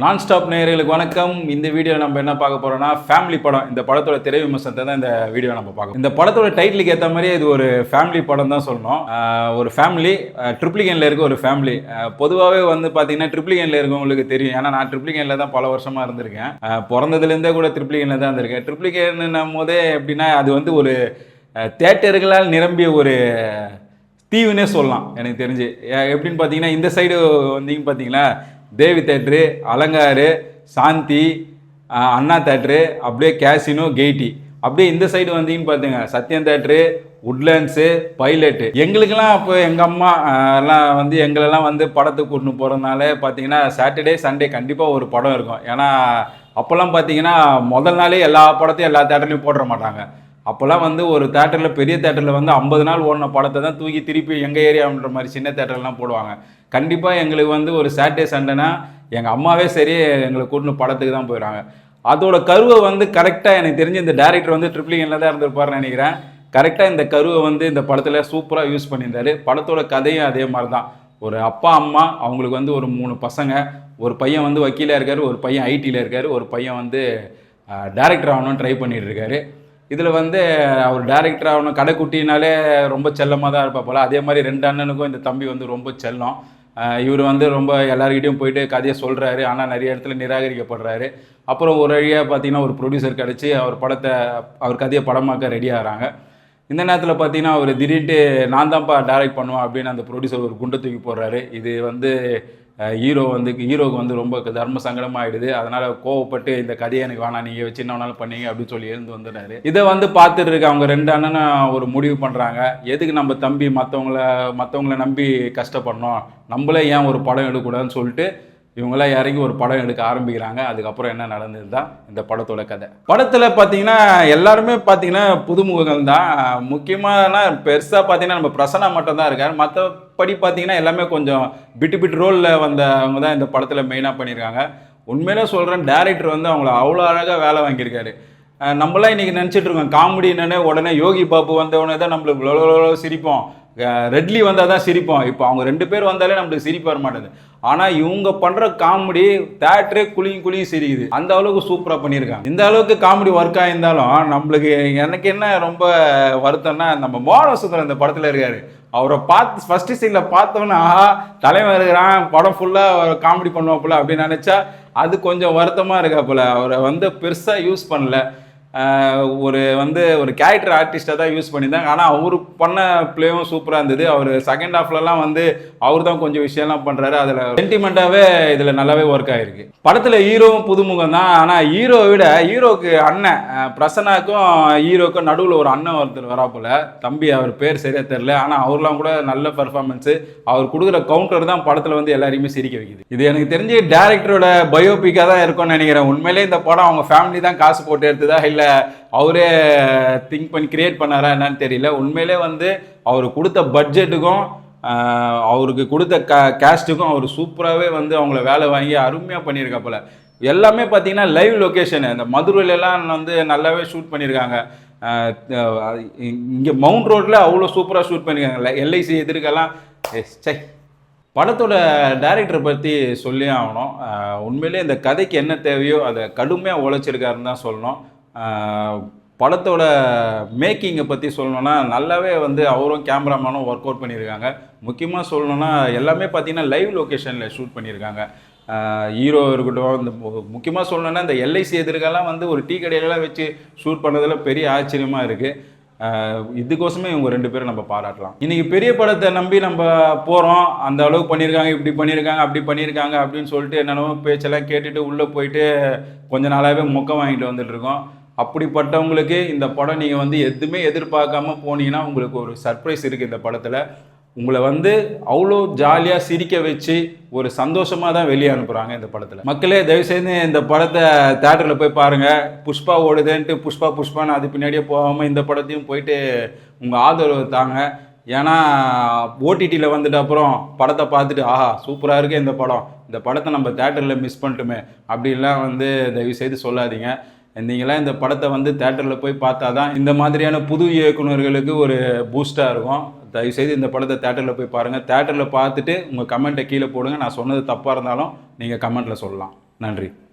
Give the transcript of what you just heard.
நான் ஸ்டாப் நேயர்களுக்கு வணக்கம். இந்த வீடியோ நம்ம என்ன பார்க்க போறோம்னா ஃபேமிலி படம். இந்த படத்தோட திரை விமர்சனத்தை தான் இந்த வீடியோ நம்ம பார்க்கணும் இந்த படத்தோட டைட்டிலுக்கு ஏற்ற மாதிரி இது ஒரு ஃபேமிலி படம் தான் சொல்லணும். ஒரு ஃபேமிலி ட்ரிப்ளிகனில் இருக்க ஒரு ஃபேமிலி பொதுவாகவே வந்து பார்த்தீங்கன்னா ட்ரிப்ளிகனில் இருக்கவங்களுக்கு தெரியும். ஏன்னா நான் ட்ரிப்ளிகனில் தான் பல வருஷமாக இருந்திருக்கேன். பிறந்ததுலேருந்தே கூட ட்ரிப்ளிகனில் தான் இருந்திருக்கேன். ட்ரிப்ளிகன் போதே எப்படின்னா அது வந்து ஒரு தேட்டர்களால் நிரம்பிய ஒரு தீவுனே சொல்லலாம் எனக்கு தெரிஞ்சு. எப்படின்னு பார்த்தீங்கன்னா இந்த சைடு வந்தீங்கன்னு பார்த்தீங்களா தேவி தேட்ரு அலங்காரு சாந்தி அண்ணா தேட்ரு அப்படியே கேசினோ கெய்டி அப்படியே இந்த சைடு வந்தீங்கன்னு பார்த்துங்க சத்யம் தேட்ரு உட்லேண்ட்ஸு பைலட்டு எங்களுக்கெல்லாம் அப்போ எங்கள் அம்மா எல்லாம் வந்து எங்களெல்லாம் வந்து படத்துக்கு கூட்டின்னு போகிறதுனால பார்த்தீங்கன்னா சாட்டர்டே சண்டே கண்டிப்பாக ஒரு படம் இருக்கும். ஏன்னா அப்போல்லாம் பார்த்தீங்கன்னா முதல் நாளே எல்லா படத்தையும் எல்லா தேட்டர்லையும் போட்டுற மாட்டாங்க. அப்போல்லாம் வந்து ஒரு தேட்டரில் பெரிய தேட்டரில் வந்து ஐம்பது நாள் ஓடின படத்தை தான் தூக்கி திருப்பி எங்கள் ஏரியான்ற மாதிரி சின்ன தேட்டர்லாம் போடுவாங்க. கண்டிப்பாக எங்களுக்கு வந்து ஒரு சாட்டர்டே சண்டேனா எங்கள் அம்மாவே சரி எங்களை கூட்டின்னு படத்துக்கு தான் போயிடுறாங்க. அதோட கருவை வந்து கரெக்டாக எனக்கு தெரிஞ்சு இந்த டேரக்டர் வந்து ட்ரிப்ளிங்கில் e தான் இருந்திருப்பார்னு நினைக்கிறேன். கரெக்டாக இந்த கருவை வந்து இந்த படத்தில் சூப்பராக யூஸ் பண்ணியிருந்தாரு. படத்தோட கதையும் அதே மாதிரி தான் ஒரு அப்பா அம்மா அவங்களுக்கு வந்து ஒரு மூணு பசங்க. ஒரு பையன் வந்து வக்கீலாக இருக்கார் ஒரு பையன் ஐடியில் இருக்கார் ஒரு பையன் வந்து டேரக்டர் ஆகணும்னு ட்ரை பண்ணிகிட்டு இருக்காரு. இதில் வந்து அவர் டேரக்டர் ஆகணும் கடைக்குட்டினாலே ரொம்ப செல்லமாக தான் இருப்பா போல. அதே மாதிரி ரெண்டு அண்ணனுக்கும் இந்த தம்பி வந்து ரொம்ப செல்லம். இவர் வந்து ரொம்ப எல்லாருக்கிட்டையும் போயிட்டு கதையை சொல்கிறாரு ஆனால் நிறைய இடத்துல நிராகரிக்கப்படுறாரு. அப்புறம் ஒரு வழியாக பார்த்தீங்கன்னா ஒரு ப்ரொடியூசர் கிடச்சி அவர் படத்தை அவர் கதையை படமாக்க ரெடி ஆகிறாங்க. இந்த நேரத்தில் பார்த்தீங்கன்னா அவர் திடீர்ட்டு நான் தான்ப்பா டேரக்ட் பண்ணுவேன் அப்படின்னு அந்த ப்ரொடியூசர் ஒரு குண்டை தூக்கி போடுறாரு. இது வந்து ஹீரோ வந்து ஹீரோவுக்கு வந்து ரொம்ப தர்ம சங்கடமாக ஆயிடுது அதனால் கோவப்பட்டு இந்த கதையை எனக்கு வேணாம் நீங்கள் வச்சு என்ன வேணாலும் பண்ணீங்க அப்படின்னு சொல்லி எழுந்து வந்துடுறாரு. இதை வந்து பார்த்துட்டு இருக்க அவங்க ரெண்டு அண்ணனும் ஒரு முடிவு பண்ணுறாங்க எதுக்கு நம்ம தம்பி மற்றவங்கள மற்றவங்கள நம்பி கஷ்டப்படணும் நம்மளே ஏன் ஒரு படம் எடுக்கக்கூடாதுன்னு சொல்லிட்டு இவங்களாம் இறங்கி ஒரு படம் எடுக்க ஆரம்பிக்கிறாங்க. அதுக்கப்புறம் என்ன நடந்தது தான் இந்த படத்தோட கதை. படத்தில் பார்த்தீங்கன்னா எல்லாருமே பார்த்தீங்கன்னா புதுமுகங்கள் தான் முக்கியமான பெருசாக பார்த்தீங்கன்னா நம்ம பிரசனா மட்டும் தான் இருக்கார் படி பார்த்தீங்கன்னா எல்லாமே கொஞ்சம் பிட்டு பிட்டு ரோலில் வந்தவங்க தான் இந்த படத்தில் மெயினாக பண்ணியிருக்காங்க. உண்மையிலே சொல்கிறேன் டேரக்டர் வந்து அவங்கள அவ்வளோ அழகாக வேலை வாங்கியிருக்காரு. நம்மளாம் இன்றைக்கி நினச்சிட்ருக்கோம் இருக்கோம் உடனே யோகி பாபு வந்தவொடனே தான் நம்மளுக்கு இவ்வளோ சிரிப்போம். ரெட்லி வந்தால் தான் சிரிப்போம் இப்போ அவங்க ரெண்டு பேர் வந்தாலே நம்மளுக்கு சிரிப்பு வர மாட்டேங்குது ஆனால் இவங்க பண்ணுற காமெடி தேட்டரே குழியும் குழியும் சிரிக்குது. அந்த அளவுக்கு சூப்பராக பண்ணியிருக்காங்க. இந்த அளவுக்கு காமெடி ஒர்க் ஆகியிருந்தாலும் நம்மளுக்கு எனக்கு என்ன ரொம்ப வருத்தம்னா நம்ம மோகன சுந்தரம் இந்த படத்தில் இருக்காரு. அவரை பார்த்து ஃபஸ்ட்டு சீனில் பார்த்தோன்னா ஆஹா தலைவன் இருக்கிறான் படம் ஃபுல்லாக அவர் காமெடி பண்ணுவாப்புல அப்படின்னு நினச்சா அது கொஞ்சம் வருத்தமாக இருக்கா போல். அவரை வந்து பெருசாக யூஸ் பண்ணல. ஒரு வந்து ஒரு கேரக்டர் ஆர்டிஸ்டாக தான் யூஸ் பண்ணியிருந்தாங்க. ஆனால் அவர் பண்ண பிளேவும் சூப்பராக இருந்தது. அவர் செகண்ட் ஹாஃப்லலாம் வந்து அவர் தான் கொஞ்சம் விஷயம்லாம் பண்ணுறாரு அதில் சென்டிமெண்ட்டாகவே இதில் நல்லாவே ஒர்க் ஆகிருக்கு படத்தில் ஹீரோவும் புதுமுகம் தான். ஆனால் ஹீரோவை விட ஹீரோக்கு அண்ணன் பிரசனாக்கும் ஹீரோக்கும் நடுவில் ஒரு அண்ணன் ஒருத்தர் வராப்புல தம்பி அவர் பேர் சரியாக தெரில ஆனால் அவர்லாம் கூட நல்ல பர்ஃபார்மன்ஸு அவர் கொடுக்குற கவுண்டர் தான் படத்தில் வந்து எல்லாரையுமே சிரிக்க வைக்குது. இது எனக்கு தெரிஞ்சு டேரக்டரோட பயோபிக்காக தான் இருக்கும்னு நினைக்கிறேன். உண்மையிலே இந்த படம் அவங்க ஃபேமிலி தான் காசு போட்டு எடுத்ததா இல்லை அவரே திங்க் பண்ணி கிரியேட் பண்ணாரா என்னன்னு தெரியல. உண்மையிலே வந்து அவர் கொடுத்த பட்ஜெட்டுக்கும் அவருக்கு கொடுத்த க கேஸ்ட்டுக்கும் அவர் சூப்பராகவே வந்து அவங்கள வேலை வாங்கி அருமையாக பண்ணியிருக்காப்புல எல்லாமே பார்த்தீங்கன்னா லைவ் லொக்கேஷனு இந்த மதுரையிலலாம் வந்து நல்லாவே ஷூட் பண்ணியிருக்காங்க. இங்கே மவுண்ட் ரோட்டில் அவ்வளோ சூப்பராக ஷூட் பண்ணியிருக்காங்க. எல்ஐசி எதிர்க்கெல்லாம் எஸ் சை. படத்தோட டைரக்டரை பற்றி சொல்லி ஆகணும். உண்மையிலே இந்த கதைக்கு என்ன தேவையோ அதை கடுமையாக உழைச்சிருக்காருன்னு தான் சொல்லணும். படத்தோட மேக்கிங்கை பற்றி சொல்லணுன்னா நல்லாவே வந்து அவரும் கேமராமேனும் ஒர்க் அவுட் பண்ணியிருக்காங்க. முக்கியமாக சொல்லணும்னா எல்லாமே பார்த்தீங்கன்னா லைவ் லொக்கேஷனில் ஷூட் பண்ணியிருக்காங்க. ஹீரோ இருக்கட்டும் இந்த முக்கியமாக சொல்லணும்னா இந்த எல்ஐசி எதிர்கெல்லாம் வந்து ஒரு டீ கடையிலலாம் வச்சு ஷூட் பண்ணதில் பெரிய ஆச்சரியமாக இருக்குது இதுக்கோசமே இவங்க ரெண்டு பேரும் நம்ம பாராட்டலாம். இன்றைக்கி பெரிய படத்தை நம்பி நம்ம போகிறோம் அந்த அளவுக்கு பண்ணியிருக்காங்க இப்படி பண்ணியிருக்காங்க அப்படி பண்ணியிருக்காங்க அப்படின்னு சொல்லிட்டு என்னென்னவோ பேச்செல்லாம் கேட்டுட்டு உள்ளே போயிட்டு கொஞ்ச நாளாகவே மொக்கம் வாங்கிட்டு வந்துட்டுருக்கோம் அப்படிப்பட்டவங்களுக்கு இந்த படம் நீங்கள் வந்து எதுவுமே எதிர்பார்க்காம போனீங்கன்னா உங்களுக்கு ஒரு சர்ப்ரைஸ் இருக்குது இந்த படத்தில். உங்களை வந்து அவ்வளோ ஜாலியாக சிரிக்க வச்சு ஒரு சந்தோஷமாக தான் வெளியே அனுப்புகிறாங்க இந்த படத்தில். மக்களே தயவுசெய்து இந்த படத்தை தேட்டரில் போய் பாருங்கள் புஷ்பா ஓடுதுன்ட்டு புஷ்பா புஷ்பான்னு அது பின்னாடியே போகாமல் இந்த படத்தையும் போயிட்டு உங்கள் ஆதரவு தாங்க. ஏன்னா ஓடிடியில் வந்துட்டு அப்புறம் படத்தை பார்த்துட்டு ஆஹா சூப்பராக இருக்குது இந்த படம். இந்த படத்தை நம்ம தேட்டரில் மிஸ் பண்ணிட்டுமே. அப்படின்லாம் வந்து தயவு செய்து சொல்லாதீங்க. நீங்களாம் இந்த படத்தை வந்து தேட்டரில் போய் பார்த்தா தான் இந்த மாதிரியான புது இயக்குனர்களுக்கு ஒரு பூஸ்டாக இருக்கும். தயவுசெய்து இந்த படத்தை தேட்டரில் போய் பாருங்கள் தேட்டரில் பார்த்துட்டு உங்கள் கமெண்ட்டை கீழே போடுங்க. நான் சொன்னது தப்பாக இருந்தாலும் நீங்கள் கமெண்ட்டில் சொல்லலாம். நன்றி.